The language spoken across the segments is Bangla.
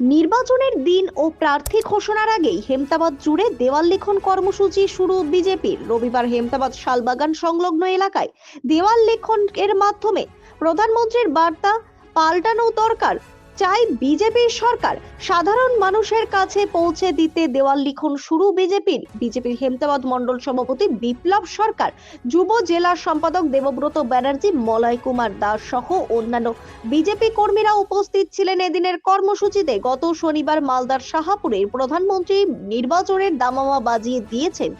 নির্বাচনের দিন ও প্রার্থী ঘোষণার আগেই হেমতাবাদ জুড়ে দেওয়াল লিখন কর্মসূচি শুরু বিজেপির। রবিবার হেমতাবাদ শালবাগান সংলগ্ন এলাকায় দেওয়াল লিখন এর মাধ্যমে প্রধানমন্ত্রীর বার্তা, পাল্টানো দরকার চাই বিজেপির সরকার। সাধারণ মানুষের কাছে পৌঁছে দিতে দেওয়াল লিখন শুরু বিজেপির। বিজেপির হেমতাবাদ মণ্ডল সভাপতি বিপ্লব সরকার, যুব জেলা সম্পাদক দেবব্রত ব্যানার্জি, মলয় কুমার দাস সহ অন্যান্য বিজেপি কর্মীরা উপস্থিত ছিলেন এদিনের কর্মসূচিতে। গত শনিবার মালদার শাহাপুরে প্রধানমন্ত্রী নির্বাচনের দামামা বাজিয়ে দিয়েছেন,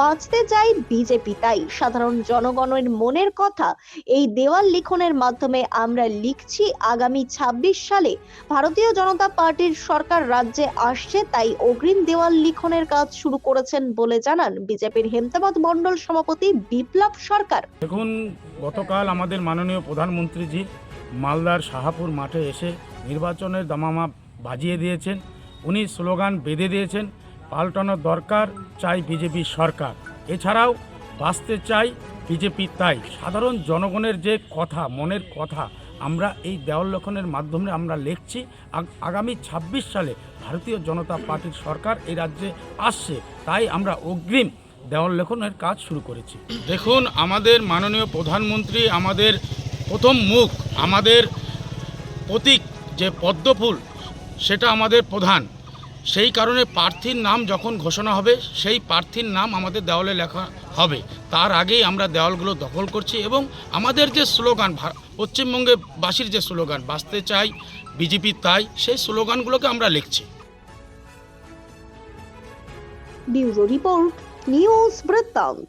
বাঁচতে চাই বিজেপি তাই। সাধারণ জনগণের মনের কথা, এই দেওয়াল লিখনের মাধ্যমে আমরা লিখছি আগামী ২৬ সালে ভারতীয় জনতা পার্টির সরকার রাজ্যে আসছে, তাই অগ্রিম দেওয়াল লিখনের কাজ শুরু করেছেন বলে জানান বিজেপির হেমতাবাদ মণ্ডল সভাপতি বিপ্লব সরকার। দেখুন, গতকাল আমাদের মাননীয় প্রধানমন্ত্রীজি মালদার শাহাপুর মাঠে এসে নির্বাচনের দামামা বাজিয়ে দিয়েছেন। উনি স্লোগান বেঁধে দিয়েছেন, পাল্টানোর দরকার চাই বিজেপি সরকার। এছাড়াও বাঁচতে চাই বিজেপি তাই। সাধারণ জনগণের যে কথা, মনের কথা আমরা এই দেওয়াল লক্ষণের মাধ্যমে আমরা লিখছি, আগ- আগামী ২৬ সালে ভারতীয় জনতা পার্টির সরকার এই রাজ্যে আসছে। তাই আমরা অগ্রিম দেওয়াল লেখনের কাজ শুরু করেছি। দেখুন, আমাদের মাননীয় প্রধানমন্ত্রী আমাদের প্রথম মুখ, আমাদের প্রতীক যে পদ্মফুল, সেটা আমাদের প্রধান। সেই কারণে প্রার্থীর নাম যখন ঘোষণা হবে, সেই প্রার্থীর নাম আমাদের দেওয়ালে লেখা হবে। তার আগেই আমরা দেওয়ালগুলো দখল করছি এবং আমাদের যে স্লোগান পশ্চিমবঙ্গে বাসীর যে স্লোগান, বাঁচতে চাই, বিজেপি তাই, সেই স্লোগানগুলোকে আমরা লিখছি। রিপোর্ট, নিউজ বৃত্তান্ত।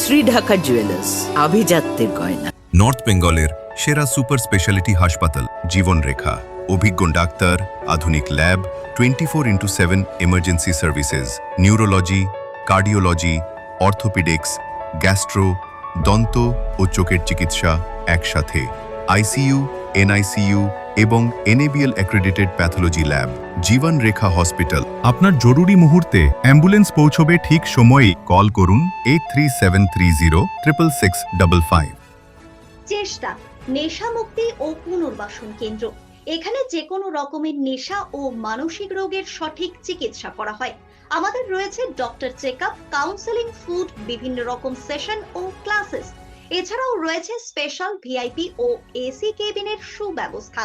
শ্রী ঢাকা জুয়েলার্স আভিজাত্যের গয়না। নর্থ বেঙ্গলের সেরা সুপার স্পেশালিটি হাসপাতাল, জীবনরেখা। অভিজ্ঞ ডাক্তার, আধুনিক lab, twenty four into seven emergency services neurology cardiology orthopaedics gastro দন্ত ও চোখের চিকিৎসা একসাথে। আইসিইউ এনআইসিইউ এবং NABL accredited pathology lab, Jiban Rekha hospital. আপনার জরুরি মুহূর্তে অ্যাম্বুলেন্স পৌঁছবে ঠিক সময়েই কল করুন eight three seven three zero triple six double five. চেষ্টা নেশা মুক্তি ও পুনর্বাসন কেন্দ্র। এখানে যে কোনো রকমের নেশা ও মানসিক রোগের সঠিক চিকিৎসা করা হয়। আমাদের রয়েছে doctor check up counselling, food, বিভিন্ন রকম সেশন ও ক্লাসেস। এছাড়াও রয়েছে স্পেশাল ভিআইপি ও এসি কেবিনের সুব্যবস্থা।